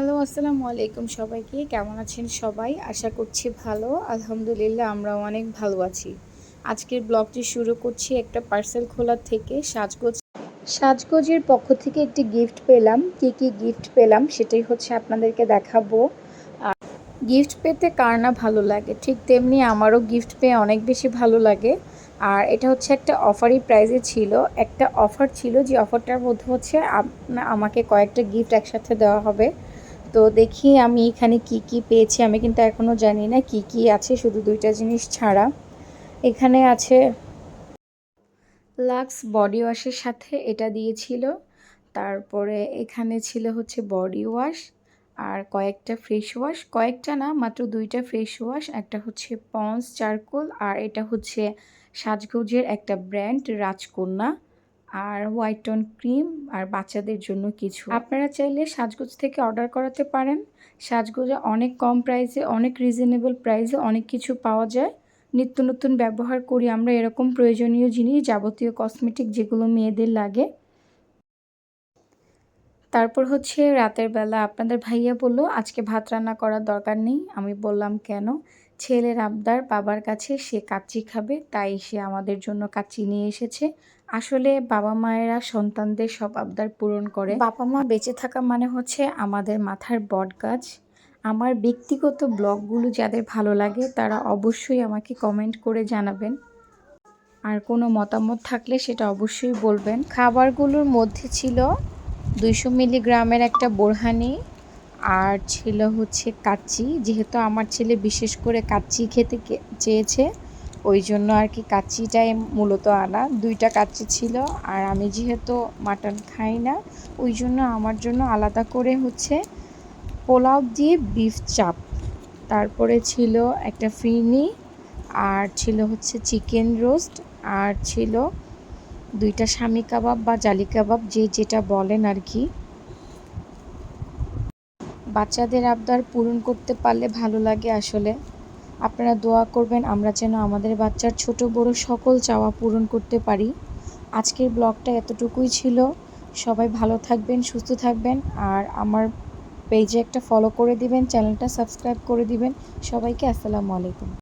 Hello, আসসালামু আলাইকুম সবাইকে। কেমন আছেন সবাই? আশা করছি ভালো। আলহামদুলিল্লাহ আমরাও অনেক ভালো আছি। আজকের ব্লগটি শুরু করছি একটা পার্সেল খোলার থেকে সাজগোজ। সাজগোজের পক্ষ থেকে একটি গিফট পেলাম। কি কি গিফট পেলাম সেটাই হচ্ছে আপনাদেরকে দেখাবো। গিফট পেতে কার না ভালো লাগে? ঠিক তেমনি আমারও গিফট পেয়ে অনেক বেশি ভালো লাগে। আর এটা হচ্ছে একটা অফারই প্রাইজে ছিল। একটা অফার ছিল যে অফারটার মধ্যে হচ্ছে আমাকে কয়েকটা গিফট একসাথে দেওয়া হবে। তো দেখি আমি এখানে কি কি পেয়েছি, আমি কিন্তু এখনও জানি না কি কি আছে, শুধু দুইটা জিনিস ছাড়া। এখানে আছে লাক্স বডি ওয়াশের সাথে এটা দিয়েছিল, তারপরে এখানে ছিল হচ্ছে বডি ওয়াশ আর কয়েকটা ফেস ওয়াশ, কয়েকটা না, মাত্র দুইটা ফেস ওয়াশ, একটা হচ্ছে পন্স, চারকোল আর এটা হচ্ছে সাজগোজের একটা ব্র্যান্ড, রাজকন্যা। আর হোয়াইট টোন ক্রিম আর বাচ্চাদের জন্য কিছু। আপনারা চাইলে সাজগোজ থেকে অর্ডার করাতে পারেন। সাজগোজে অনেক কম প্রাইসে অনেক রিজনেবল প্রাইসে অনেক কিছু পাওয়া যায়। নিত্য নতুন ব্যবহার করি আমরা এরকম প্রয়োজনীয় জিনিস, যাবতীয় কসমেটিক যেগুলো মেয়েদের লাগে। তারপর হচ্ছে রাতের বেলা আপনাদের ভাইয়া বলল, আজকে ভাত রান্না করার দরকার নেই। আমি বললাম, কেন? ছেলের আবদার বাবার কাছে, সে কাচ্চি খাবে, তাই সে আমাদের জন্য কাচ্চি নিয়ে এসেছে। আসলে বাবা মায়েরা সন্তানদের সব আবদার পূরণ করে। বাবা মা বেঁচে থাকা মানে হচ্ছে আমাদের মাথার বট গাছ আমার ব্যক্তিগত ব্লগগুলো যাদের ভালো লাগে, তারা অবশ্যই আমাকে কমেন্ট করে জানাবেন। আর কোনো মতামত থাকলে সেটা অবশ্যই বলবেন। খাবারগুলোর মধ্যে ছিল দুইশো মিলিগ্রামের একটা বোরহানি আর ছিল হচ্ছে কাচ্চি। যেহেতু আমার ছেলে বিশেষ করে কাচ্চি খেতে চেয়েছে, ওই জন্য আর কি কাচ্চিটাই মূলত আনা। দুইটা কাচ্চি ছিল আর আমি যেহেতু মাটন খাই না, ওই জন্য আমার জন্য আলাদা করে হচ্ছে পোলাও দিয়ে বিফ চাপ। তারপরে ছিল একটা ফিরনি আর ছিল হচ্ছে চিকেন রোস্ট আর ছিল দুইটা স্বামী কাবাব বা জালি কাবাব, যে যেটা বলেন আর কি। বাচ্চাদের আবদার পূরণ করতে পারলে ভালো লাগে আসলে। আপনারা দোয়া করবেন আমরা যেন আমাদের বাচ্চার ছোট বড় সকল চাওয়া পূরণ করতে পারি। আজকের ব্লগটা এতটুকুই ছিল। সবাই ভালো থাকবেন, সুস্থ থাকবেন, আর আমার পেজে একটা ফলো করে দিবেন, চ্যানেলটা সাবস্ক্রাইব করে দিবেন। সবাইকে আসসালামু আলাইকুম।